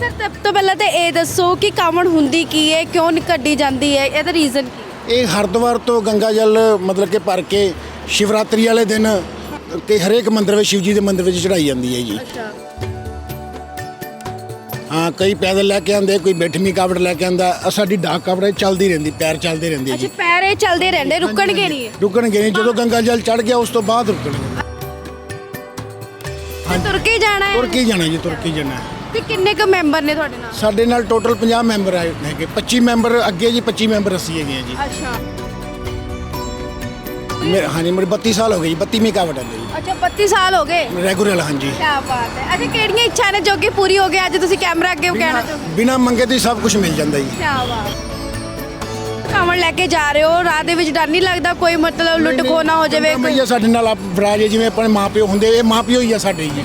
Sir ਸਭ ਤੋਂ ਪਹਿਲਾਂ ਤੇ ਇਹ ਦੱਸੋ ਕਿ ਕਾਵੜ ਹੁੰਦੀ ਕੀ ਹੈ ਕਿਉਂ ਨੀ ਕੱਢੀ ਜਾਂਦੀ ਹੈ ਇਹਦਾ ਰੀਜ਼ਨ ਇਹ ਹਰਿਦੁਆਰ ਤੋਂ ਗੰਗਾ ਜਲ ਮਤਲਬ ਕਿ ਭਰ ਕੇ ਸ਼ਿਵਰਾਤਰੀ ਵਾਲੇ ਦਿਨ ਕਿ ਹਰੇਕ ਮੰਦਿਰ ਵਿੱਚ ਸ਼ਿਵ ਜੀ ਦੇ ਮੰਦਿਰ ਵਿੱਚ ਚੜਾਈ ਜਾਂਦੀ ਹੈ ਜੀ। ਅੱਛਾ। ਹਾਂ ਕਈ ਪੈਦਲ ਲੈ ਕੇ ਆਉਂਦੇ ਕੋਈ ਬੈਠਵੀਂ ਕਾਵੜ ਲੈ ਕੇ ਆਉਂਦਾ ਆਹ ਸਾਡੀ ਡਾਕ ਕਾਵੜ ਚੱਲਦੀ ਰਹਿੰਦੀ ਪੈਰ ਚੱਲਦੇ ਰਹਿੰਦੇ ਅੱਛਾ ਜੀ। ਪੈਰ ਚੱਲਦੇ ਰਹਿੰਦੇ ਰੁਕਣਗੇ ਨਹੀਂ? ਇਹ। ਰੁਕਣਗੇ ਨਹੀਂ? ਜਦੋਂ ਗੰਗਾ ਜਲ ਚੜ ਗਿਆ ਉਸ ਤੋਂ ਬਾਅਦ ਰੁਕਣਗੇ ਤੇ ਤੁਰ ਕੇ ਹੀ ਜਾਣਾ ਹੈ। ਤੁਰ ਕੇ ਹੀ ਜਾਣਾ ਜੀ ਤੁਰ ਕੇ ਹੀ ਜਾਣਾ ਤੇ ਕਿੰਨੇ ਕੁ ਮੈਂਬਰ ਨੇ ਤੁਹਾਡੇ ਨਾਲ? ਸਾਡੇ ਨਾਲ ਟੋਟਲ 50 ਮੈਂਬਰ ਆਏ ਹੈਗੇ। 25 ਮੈਂਬਰ ਅੱਗੇ ਜੀ 25 ਮੈਂਬਰ ਅਸੀਂ ਹੈਗੇ ਆ ਜੀ। ਅੱਛਾ। ਮੇਰੇ ਹਾਂਜੀ ਮੇਰੇ 32 ਸਾਲ ਹੋ ਗਏ ਜੀ 32ਵੀਂ ਕਾਵੜ ਹੈ ਜੀ। ਅੱਛਾ 32 ਸਾਲ ਹੋ ਗਏ? ਰੈਗੂਲਰ ਹਾਂਜੀ। ਕੀ ਬਾਤ ਹੈ। ਅੱਛਾ ਕਿਹੜੀਆਂ ਇੱਛਾ ਨੇ ਜੋ ਕਿ ਪੂਰੀ ਹੋ ਗਈ ਅੱਜ ਤੁਸੀਂ ਕੈਮਰਾ ਅੱਗੇ ਕਹਿਣਾ ਚਾਹੋਗੇ ਬਿਨਾ ਮੰਗੇ ਤੋਂ ਹੀ ਸਭ ਕੁਝ ਮਿਲ ਜਾਂਦਾ ਜੀ। ਕੀ ਬਾਤ ਕਾਵੜ ਲੈ ਕੇ ਜਾ ਰਹੇ ਹੋ ਰਾਹ ਦੇ ਵਿੱਚ ਡਰ ਨਹੀਂ ਲੱਗਦਾ ਕੋਈ ਮਤਲਬ ਲੁੱਟ ਖੋਹ ਨਾ ਹੋ ਜਾਵੇ ਕੋਈ? ਸਾਡੇ ਨਾਲ ਆਪ ਵਿਰਾਜੇ ਜਿਵੇਂ ਆਪਣੇ ਮਾਪਿਓ ਹੁੰਦੇ ਇਹ ਮਾਪਿਓ ਹੀ ਆ ਸਾਡੇ ਜੀ।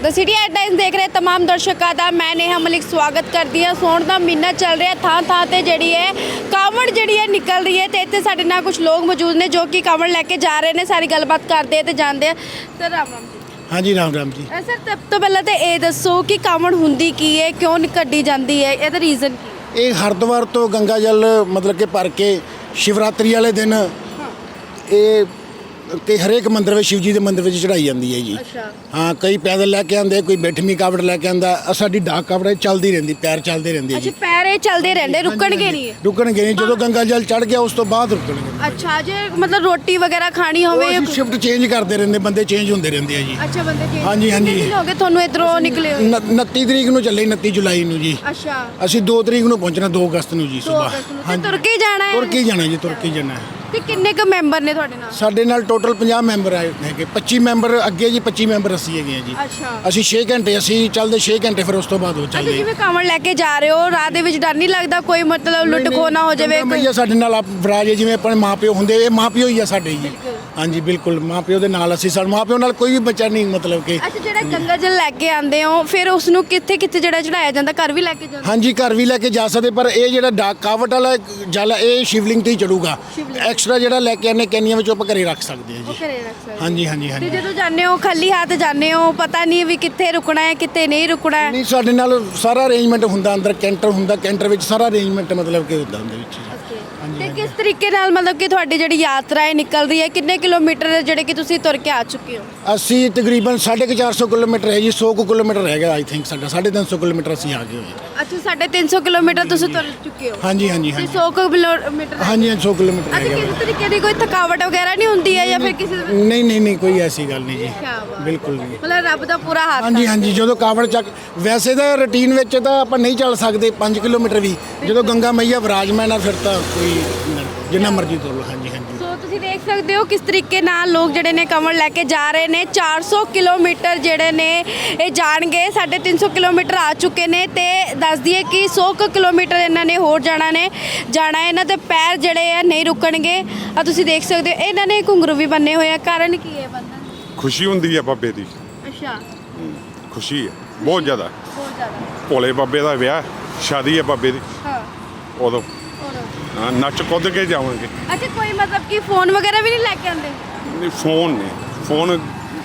ਦ ਸਿਟੀ ਹੈਡਲਾਈਨਸ ਦੇਖ ਰਹੇ तमाम ਦਰਸ਼ਕਾਂ ਦਾ ਮੈਂ ਨੇਹਾ ਮਲਿਕ ਸਵਾਗਤ ਕਰਦੀ ਹਾਂ ਸੌਣ ਦਾ ਮਹੀਨਾ ਚੱਲ ਰਿਹਾ ਥਾਂ ਥਾਂ ਤੇ ਜਿਹੜੀ ਹੈ ਕਾਵੜ ਜਿਹੜੀ ਹੈ ਨਿਕਲ ਰਹੀ ਹੈ ਤੇ ਇੱਥੇ ਸਾਡੇ ਨਾਲ ਕੁਝ ਲੋਕ ਮੌਜੂਦ ਨੇ ਜੋ ਕਿ ਕਾਵੜ ਲੈ ਕੇ ਜਾ ਰਹੇ ਨੇ ਸਾਰੀ ਗੱਲਬਾਤ ਕਰਦੇ ਆ ਤੇ ਜਾਣਦੇ ਆ ਸਰ ਰਾਮ ਰਾਮ ਜੀ ਹਾਂਜੀ ਰਾਮ ਰਾਮ ਜੀ ਅ, ਸਰ ਸਭ ਤੋਂ ਪਹਿਲਾਂ ਤੇ ਇਹ ਦੱਸੋ ਕਿ ਕਾਵੜ ਹੁੰਦੀ ਕੀ ਹੈ ਕਿਉਂ ਨੀ ਕੱਢੀ ਜਾਂਦੀ ਹੈ ਇਹਦਾ ਰੀਜ਼ਨ ਕੀ ਹੈ ਇਹ ਹਰਿਦੁਆਰ ਤੋਂ ਗੰਗਾ ਜਲ ਮਤਲਬ ਕਿ ਭਰ ਕੇ ਸ਼ਿਵਰਾਤਰੀ ਵਾਲੇ ਦਿਨ ਇਹ ਕਿ ਹਰੇਕ ਮੰਦਿਰ ਵਿੱਚ ਸ਼ਿਵ ਜੀ ਦੇ ਮੰਦਿਰ ਵਿੱਚ ਚੜਾਈ ਜਾਂਦੀ ਹੈ ਜੀ। ਅੱਛਾ। ਹਾਂ ਕਈ ਪੈਦਲ ਲੈ ਕੇ ਆਉਂਦੇ ਕੋਈ ਬੈਠਵੀਂ ਕਾਵੜ ਲੈ ਕੇ ਆਉਂਦਾ ਆਹ ਸਾਡੀ ਡਾਕ ਕਾਵੜ ਚੱਲਦੀ ਰਹਿੰਦੀ ਪੈਰ ਚੱਲਦੇ ਰਹਿੰਦੇ ਅੱਛਾ ਜੀ। ਪੈਰ ਚੱਲਦੇ ਰਹਿੰਦੇ ਰੁਕਣਗੇ ਨਹੀਂ। ਰੁਕਣਗੇ ਨਹੀਂ ਜਦੋਂ ਗੰਗਾ ਜਲ ਚੜ ਗਿਆ ਉਸ ਤੋਂ ਬਾਅਦ ਰੁਕਣਗੇ। ਅੱਛਾ ਜੇ ਮਤਲਬ ਰੋਟੀ ਵਗੈਰਾ ਖਾਣੀ ਉਹ ਹੋਵੇ ਅਸੀਂ ਸ਼ਿਫਟ ਚੇਂਜ ਕਰਦੇ ਰਹਿੰਦੇ ਬੰਦੇ ਚੇਂਜ ਹੁੰਦੇ ਰਹਿੰਦੇ ਆ ਜੀ। ਅੱਛਾ ਬੰਦੇ ਜੀ ਹਾਂਜੀ, ਹਾਂਜੀ। ਕਿੰਨੇ ਦਿਨ ਹੋ ਗਏ ਤੁਹਾਨੂੰ ਇਧਰੋਂ ਨਿਕਲੇ ਹੋਏ? ਉਨ- 29 ਤਰੀਕ ਨੂੰ ਚੱਲੇ 29 ਜੁਲਾਈ ਨੂੰ ਜੀ। ਅੱਛਾ। ਅਸੀਂ 2 ਤਰੀਕ ਨੂੰ ਪਹੁੰਚਣਾ 2 ਅਗਸਤ ਨੂੰ ਜੀ ਦੋ ਸਵੇਰ ਅਗਸਤ ਨੂੰ। ਤੇ ਤੁਰ ਕੇ ਹੀ ਜਾਣਾ ਹੈ? ਤੁਰ ਕੇ ਹੀ ਜਾਣਾ ਜੀ ਤੁਰ ਕੇ ਹੀ ਜਾਣਾ ਹੈ। ਤੇ ਕਿੰਨੇ ਕੁ ਮੈਂਬਰ ਨੇ ਤੁਹਾਡੇ ਨਾਲ? ਸਾਡੇ ਨਾਲ ਟੋਟਲ 50 ਮੈਂਬਰ ਆਏ ਹੈਗੇ। 25 ਮੈਂਬਰ ਅੱਗੇ ਜੀ 25 ਮੈਂਬਰ ਅਸੀਂ ਹੈਗੇ ਆ ਜੀ। ਅੱਛਾ। ਅਸੀਂ 6 ਘੰਟੇ ਅਸੀਂ ਚੱਲਦੇ 6 ਘੰਟੇ ਫਿਰ ਉਸ ਤੋਂ ਬਾਅਦ ਉਹ ਅੱਛਾ ਚੱਲਦੇ ਜਿਵੇਂ ਕਾਵੜ ਲੈ ਕੇ ਜਾ ਰਹੇ ਹੋ ਰਾਹ ਦੇ ਵਿੱਚ ਡਰ ਨਹੀਂ ਲੱਗਦਾ ਕੋਈ ਮਤਲਬ ਲੁੱਟ ਖੋਹ ਨਾ ਹੋ ਜਾਵੇ ਕੋਈ? ਸਾਡੇ ਨਾਲ ਆਪ ਵਿਰਾਜੇ ਜਿਵੇਂ ਆਪਣੇ ਮਾਪਿਓ ਹੁੰਦੇ ਇਹ ਮਾਪਿਓ ਹੀ ਆ ਸਾਡੇ ਜੀ। ਹਾਂਜੀ ਬਿਲਕੁਲ। ਮਾਪਿਓ ਦੇ ਨਾਲ ਅਸੀਂ ਸਾਡੇ ਮਾਪਿਓ ਨਾਲ ਕੋਈ ਵੀ ਬੱਚਾ ਨਹੀਂ ਮਤਲਬ ਕਿ ਅੱਛਾ ਜਿਹੜਾ ਗੰਗਾ ਜਲ ਲੈ ਕੇ ਆਂਦੇ ਹੋ ਫਿਰ ਉਸ ਨੂੰ ਕਿੱਥੇ ਕਿੱਥੇ ਜਿਹੜਾ ਚੜਾਇਆ ਜਾਂਦਾ? ਘਰ ਵੀ ਲੈ ਕੇ ਜਾਂਦੇ? ਹਾਂਜੀ ਘਰ ਵੀ ਲੈ ਕੇ ਜਾ ਸਕਦੇ ਪਰ ਇਹ ਜਿਹੜਾ ਡਾਕ ਕਾਵਟ ਵਾਲਾ ਜਲ ਹੈ, ਇਹ ਸ਼ਿਵਲਿੰਗ ਤੇ ਹੀ ਚੜੂਗਾ। ਐਕਸਟਰਾ ਜਿਹੜਾ ਲੈ ਕੇ ਆਨੇ ਕੈਨੀਆਂ ਵਿੱਚ ਆਪਾਂ ਘਰੇ ਰੱਖ ਸਕਦੇ ਹਾਂ ਉਹ ਜੀ ਘਰੇ ਰੱਖ ਸਕਦੇ ਹਾਂਜੀ ਹਾਂਜੀ ਤੇ ਹਾਂਜੀ। ਜਦੋਂ ਜਾਂਦੇ ਹੋ ਖਾਲੀ ਹੱਥ ਜਾਂਦੇ ਹੋ ਪਤਾ ਨਹੀਂ ਵੀ ਕਿੱਥੇ ਰੁਕਣਾ ਹੈ ਕਿੱਥੇ ਨਹੀਂ ਰੁਕਣਾ ਹੈ? ਨਹੀਂ ਸਾਡੇ ਨਾਲ ਸਾਰਾ ਅਰੇਂਜਮੈਂਟ ਹੁੰਦਾ ਅੰਦਰ ਕੈਂਟਰ ਹੁੰਦਾ ਕੈਂਟਰ ਵਿੱਚ ਸਾਰਾ ਅਰੇਂਜਮੈਂਟ ਮਤਲਬ ਕਿ ਹੁੰਦਾ ਉਹਦੇ ਵਿੱਚ ਤੇ ਕਿਸ ਤਰੀਕੇ ਨਾਲ ਮਤਲਬ ਕਿ ਤੁਹਾਡੀ ਜਿਹੜੀ ਯਾਤਰਾ ਹੈ ਨਿਕਲ ਰਹੀ ਹੈ? ਕਿੰਨੇ ਕਿਲੋਮੀਟਰ ਜਿਹੜੇ ਕਿ ਤੁਸੀਂ ਤੁਰ ਕੇ ਆ ਚੁੱਕੇ ਹੋ? ਅਸੀਂ ਤਕਰੀਬਨ 450 ਕਿਲੋਮੀਟਰ ਹੈ ਜੀ 100 ਕੁ ਕਿਲੋਮੀਟਰ ਹੈਗਾ ਆਈ ਥਿੰਕ ਸਾਡਾ 350 ਕਿਲੋਮੀਟਰ ਅਸੀਂ ਆ ਗਏ ਹੋਏ ਅੱਛਾ 350 ਕਿਲੋਮੀਟਰ ਤੁਸੀਂ ਤੁਰ ਚੁੱਕੇ ਹੋ। ਹਾਂਜੀ ਹਾਂਜੀ ਤੇ ਹਾਂਜੀ 100 ਕਿਲੋਮੀਟਰ ਹਾਂਜੀ ਹਾਂਜੀ, 100 ਕਿਲੋਮੀਟਰ ਅੱਛਾ ਹੈਗਾ ਕਿਸੇ ਤਰੀਕੇ ਦੀ ਕੋਈ ਥਕਾਵਟ ਵਗੈਰਾ ਨਹੀਂ ਹੁੰਦੀ ਹੈ ਜਾਂ ਫਿਰ ਕਿਸੇ ਦਾ ਨਹੀਂ ਨਹੀਂ ਨਹੀਂ ਕੋਈ ਐਸੀ ਗੱਲ ਨਹੀਂ ਜੀ। ਕਿਆ ਬਾਤ। ਬਿਲਕੁਲ ਨਹੀਂ ਮਤਲਬ ਰੱਬ ਦਾ ਪੂਰਾ ਹੱਥ ਹਾਂਜੀ। ਹਾਂਜੀ ਜਦੋਂ ਕਾਵੜ ਚੱਕ ਵੈਸੇ ਤਾਂ ਰੁਟੀਨ ਵਿੱਚ ਤਾਂ ਆਪਾਂ ਨਹੀਂ ਚੱਲ ਸਕਦੇ 5 ਕਿਲੋਮੀਟਰ ਵੀ। ਜਦੋਂ ਗੰਗਾ ਮਈਆ ਵਿਰਾਜਮਾਨ ਆ ਫਿਰ ਤਾਂ ਕੋਈ ਜਿੰਨਾ ਮਰਜ਼ੀ ਤੁਰ ਲਓ। ਹਾਂਜੀ ਹਾਂਜੀ। ਤੁਸੀਂ ਦੇਖ ਸਕਦੇ ਹੋ ਕਿਸ ਤਰੀਕੇ ਨਾਲ ਲੋਕ ਜਿਹੜੇ ਨੇ ਕਮਰ ਲੈ ਕੇ ਜਾ ਰਹੇ ਨੇ। 400 ਕਿਲੋਮੀਟਰ ਜਿਹੜੇ ਨੇ ਇਹ ਜਾਣਗੇ। 350 ਕਿਲੋਮੀਟਰ ਆ ਚੁੱਕੇ ਨੇ ਤੇ ਦੱਸ ਦਈਏ ਕਿ 100 ਕੁ ਕਿਲੋਮੀਟਰ ਇਹਨਾਂ ਨੇ ਹੋਰ ਜਾਣਾ ਨੇ। ਜਾਣਾ। ਇਹਨਾਂ ਦੇ ਪੈਰ ਜਿਹੜੇ ਆ ਨਹੀਂ ਰੁਕਣਗੇ। ਆ ਤੁਸੀਂ ਦੇਖ ਸਕਦੇ ਹੋ ਇਹਨਾਂ ਨੇ ਘੁੰਗਰੂ ਵੀ ਬੰਨੇ ਹੋਏ ਆ। ਕਾਰਨ ਕੀ ਹੈ ਬੰਦਾ ਖੁਸ਼ੀ ਹੁੰਦੀ ਹੈ ਬਾਬੇ ਦੀ। ਅੱਛਾ। ਖੁਸ਼ੀ ਹੈ ਬਹੁਤ ਜ਼ਿਆਦਾ। ਬਹੁਤ ਜ਼ਿਆਦਾ। ਭੋਲੇ ਬਾਬੇ ਦਾ ਵਿਆਹ ਸ਼ਾਦੀ ਹੈ ਬਾਬੇ ਦੀ। ਹਾਂ। ਉਦੋਂ ਹਾਂ, ਨੱਚ ਕੁੱਦ ਕੇ ਜਾਵਾਂਗੇ। ਅੱਛਾ ਕੋਈ ਮਤਲਬ ਕਿ ਫੋਨ ਵਗੈਰਾ ਵੀ ਨਹੀਂ ਲੈ ਕੇ ਆਉਂਦੇ? ਨਹੀਂ ਫੋਨ ਨੇ ਫੋਨ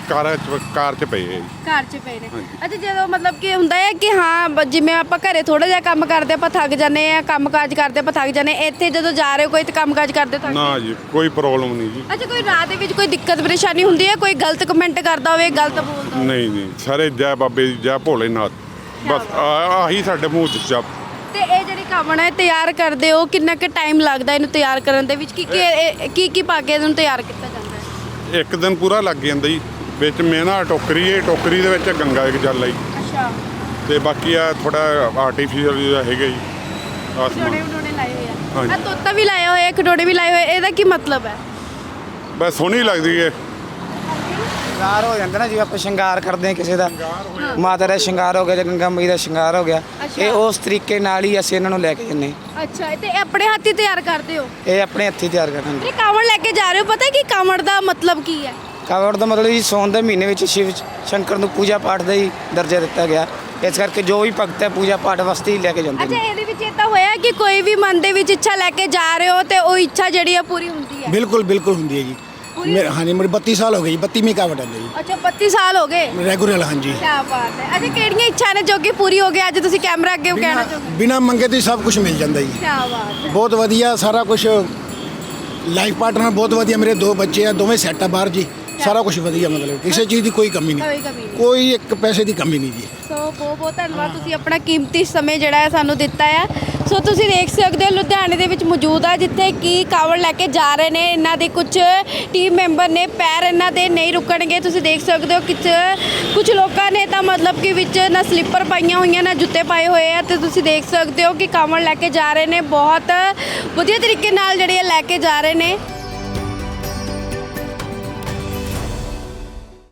ਕਾਰ ਚ ਕਾਰ ਚ ਪਏ ਹੈ ਜੀ। ਘਰ 'ਚ ਪਏ ਨੇ। ਅੱਛਾ ਜਦੋਂ ਮਤਲਬ ਕਿ ਹੁੰਦਾ ਹੈ ਕਿ ਹਾਂ ਬ- ਜਿਵੇਂ ਆਪਾਂ ਘਰੇ ਥੋੜਾ ਜਿਹਾ ਕੰਮ ਕਰਦੇ ਆਪਾਂ ਥੱਕ ਜਾਂਦੇ ਆ ਕੰਮ ਕਾਜ ਕਰਦੇ ਆਪਾਂ ਥੱਕ ਜਾਂਦੇ ਹਾਂ। ਇੱਥੇ ਜਦੋਂ ਜਾ ਰਹੇ ਹੋ ਕੋਈ ਤੇ ਕੰਮ ਕਾਜ ਕਰਦੇ ਥੱਕ ਨਾ ਜੀ ਕੋਈ ਪ੍ਰੋਬਲਮ ਨਹੀਂ ਜੀ। ਅੱਛਾ ਕੋਈ ਰਾਹ ਦੇ ਵਿੱਚ ਕੋਈ ਦਿੱਕਤ ਪਰੇਸ਼ਾਨੀ ਹੁੰਦੀ ਹੈ? ਕੋਈ ਗਲਤ ਕਮੈਂਟ ਕਰਦਾ ਹੋਵੇ ਗਲਤ ਬੋਲਦਾ ਹੋਵੇ? ਨਹੀਂ ਨਹੀਂ। ਸਾਰੇ ਜੈ ਬਾਬੇ ਦੀ ਜੈ ਭੋਲੇਨਾਥ। ਬਸ ਆ- ਆਹੀ ਸਾਡੇ ਮੂੰਹ ਚ ਜਪ ਹੈ ਤਿਆਰ ਕਰਦੇ ਹੋ ਕਿੰਨਾ ਕੁ ਟਾਈਮ ਲੱਗਦਾ ਇਹਨੂੰ ਤਿਆਰ ਕਰਨ ਦੇ ਵਿੱਚ? ਕੀ ਕੀ ਇਹ- ਕੀ ਕੀ ਪਾ ਕੇ ਇਹਨੂੰ ਤਿਆਰ ਕੀਤਾ ਜਾਂਦਾ ਹੈ? ਇੱਕ ਦਿਨ ਪੂਰਾ ਲੱਗ ਜਾਂਦਾ ਜੀ ਵਿੱਚ ਮੈਂ ਨਾ ਟੋਕਰੀ ਹੈ ਟੋਕਰੀ ਦੇ ਵਿੱਚ ਗੰਗਾ ਇੱਕ ਜਲ ਆਈ। ਅੱਛਾ। ਤੇ ਬਾਕੀ ਆ ਥੋੜਾ ਆਰਟੀਫੀਸ਼ੀਅਲ ਜਿਹੜਾ ਹੈਗਾ ਜੀ ਖਡੋਣੇ ਆਸਮਾਨ। ਖਡੋਣੇ ਲਾਏ ਹੋਏ ਆ। ਹਾਂਜੀ। ਆ ਤੋਤਾ ਵੀ ਲਾਇਆ ਹੋਇਆ ਖਡੋਣੇ ਵੀ ਲਾਏ ਹੋਏ ਇਹਦਾ ਕੀ ਮਤਲਬ ਹੈ? ਬਸ ਸੋਹਣੀ ਲੱਗਦੀ ਹੈ। ਸ਼ਿੰਗਾਰ ਹੋ ਜਾਂਦਾ ਨਾ ਜਿਵੇਂ ਆਪਾਂ ਸ਼ਿੰਗਾਰ ਕਰਦੇ ਹਾਂ ਕਿਸੇ ਦਾ। ਮਾਤਾ ਦਾ ਸ਼ਿੰਗਾਰ ਹੋ ਗਿਆ ਜਾਂ ਗੰਗਾ ਮਈ ਦਾ ਸ਼ਿੰਗਾਰ ਹੋ ਗਿਆ। ਅੱਛਾ। ਇਹ ਉਸ ਤਰੀਕੇ ਨਾਲ ਹੀ ਅਸੀਂ ਇਹਨਾਂ ਨੂੰ ਲੈ ਕੇ ਜੰਨੇ ਅੱਛਾ ਤੇ ਇਹ ਆਪਣੇ ਹੱਥੀ ਤਿਆਰ ਕਰਦੇ ਹੋ? ਇਹ ਆਪਣੇ ਹੱਥੀਂ ਤਿਆਰ ਕਰਾਂਗੇ ਇਹ ਕਾਵੜ ਲੈ ਕੇ ਜਾ ਰਹੇ ਹੋ? ਪਤਾ ਕਿ ਕਾਵੜ ਦਾ ਮਤਲਬ ਕੀ ਹੈ? ਕਾਵੜ ਦਾ ਮਤਲਬ ਜੀ ਸੌਣ ਦੇ ਮਹੀਨੇ ਵਿੱਚ ਸ਼ਿਵ ਸ਼ੰਕਰ ਨੂੰ ਪੂਜਾ ਪਾਠ ਦਾ ਹੀ ਦਰਜਾ ਦਿੱਤਾ ਗਿਆ। ਇਸ ਕਰਕੇ ਜੋ ਵੀ ਭਗਤ ਹੈ ਪੂਜਾ ਪਾਠ ਵਾਸਤੇ ਹੀ ਲੈ ਕੇ ਜਾਂਦੇ ਅੱਛਾ ਨੇ। ਇਹਦੇ ਵਿੱਚ ਇਹ ਤਾਂ ਹੋਇਆ ਕਿ ਕੋਈ ਵੀ ਮਨ ਦੇ ਵਿੱਚ ਇੱਛਾ ਲੈ ਕੇ ਜਾ ਰਹੇ ਹੋ ਤੇ ਉਹ ਇੱਛਾ ਜਿਹੜੀ ਆ ਪੂਰੀ ਹੁੰਦੀ ਹੈ? ਬਿਲਕੁਲ ਬਿਲਕੁਲ ਹੁੰਦੀ ਹੈ ਜੀ। ਮੇਰੇ ਹਾਂਜੀ ਮੇਰੇ 32 ਸਾਲ ਹੋ ਗਏ ਜੀ 32ਵੀਂ ਕਾਵਟ ਹੈ ਮੇਰੀ। ਅੱਛਾ 32 ਸਾਲ ਹੋ ਗਏ? ਰੈਗੂਲਰ ਹਾਂਜੀ। ਕੀ ਬਾਤ ਹੈ। ਅੱਛਾ ਕਿਹੜੀਆਂ ਇੱਛਾ ਨੇ ਜੋ ਕਿ ਪੂਰੀ ਹੋ ਗਈ ਅੱਜ ਤੁਸੀਂ ਕੈਮਰਾ ਅੱਗੇ ਕਹਿਣਾ ਚਾਹੋਗੇ? ਬਿਨਾ ਮੰਗੇ ਤੋਂ ਸਭ ਕੁਝ ਮਿਲ ਜਾਂਦਾ ਜੀ। ਕੀ ਬਾਤ ਹੈ। ਬਹੁਤ ਵਧੀਆ ਸਾਰਾ ਕੁਝ ਲਾਈਫ ਪਾਰਟਨਰ ਬਹੁਤ ਵਧੀਆ ਮੇਰੇ ਦੋ ਬੱਚੇ ਆ ਦੋਵੇਂ ਸੈੱਟ ਆ ਬਾਹਰ ਜੀ। ਸਾਰਾ ਕੁਝ ਵਧੀਆ ਮਤਲਬ ਕਿਸੇ ਚੀਜ਼ ਦੀ ਕੋਈ ਕਮੀ ਕੋਈ ਨਹੀਂ ਕਮੀ ਨਹੀਂ। ਕੋਈ ਇੱਕ ਪੈਸੇ ਦੀ ਕਮੀ ਨਹੀਂ ਜੀ। ਸੋ ਬਹੁਤ ਬਹੁਤ ਧੰਨਵਾਦ ਤੁਸੀਂ ਆਪਣਾ ਕੀਮਤੀ ਸਮੇਂ ਜਿਹੜਾ ਹੈ ਸਾਨੂੰ ਦਿੱਤਾ ਹੈ। ਸੋ ਤੁਸੀਂ ਦੇਖ ਸਕਦੇ ਹੋ ਲੁਧਿਆਣੇ ਦੇ ਵਿੱਚ ਮੌਜੂਦ ਆ ਜਿੱਥੇ ਕੀ ਕਾਵੜ ਲੈ ਕੇ ਜਾ ਰਹੇ ਨੇ। ਇਹਨਾਂ ਦੇ ਕੁਝ ਟੀਮ ਮੈਂਬਰ ਨੇ ਪੈਰ ਇਹਨਾਂ ਦੇ ਨਹੀਂ ਰੁਕਣਗੇ। ਤੁਸੀਂ ਦੇਖ ਸਕਦੇ ਹੋ ਕਿ ਕੁਝ ਲੋਕਾਂ ਨੇ ਤਾਂ ਮਤਲਬ ਕਿ ਵਿੱਚ ਨਾ ਸਲੀਪਰ ਪਾਈਆਂ ਹੋਈਆਂ ਨਾ ਜੁੱਤੇ ਪਾਏ ਹੋਏ ਆ। ਤੇ ਤੁਸੀਂ ਦੇਖ ਸਕਦੇ ਹੋ ਕਿ ਕਾਵੜ ਲੈ ਕੇ ਜਾ ਰਹੇ ਨੇ। ਬਹੁਤ ਵਧੀਆ ਤਰੀਕੇ ਨਾਲ ਜਿਹੜੇ ਇਹ ਲੈ ਕੇ ਜਾ ਰਹੇ ਨੇ।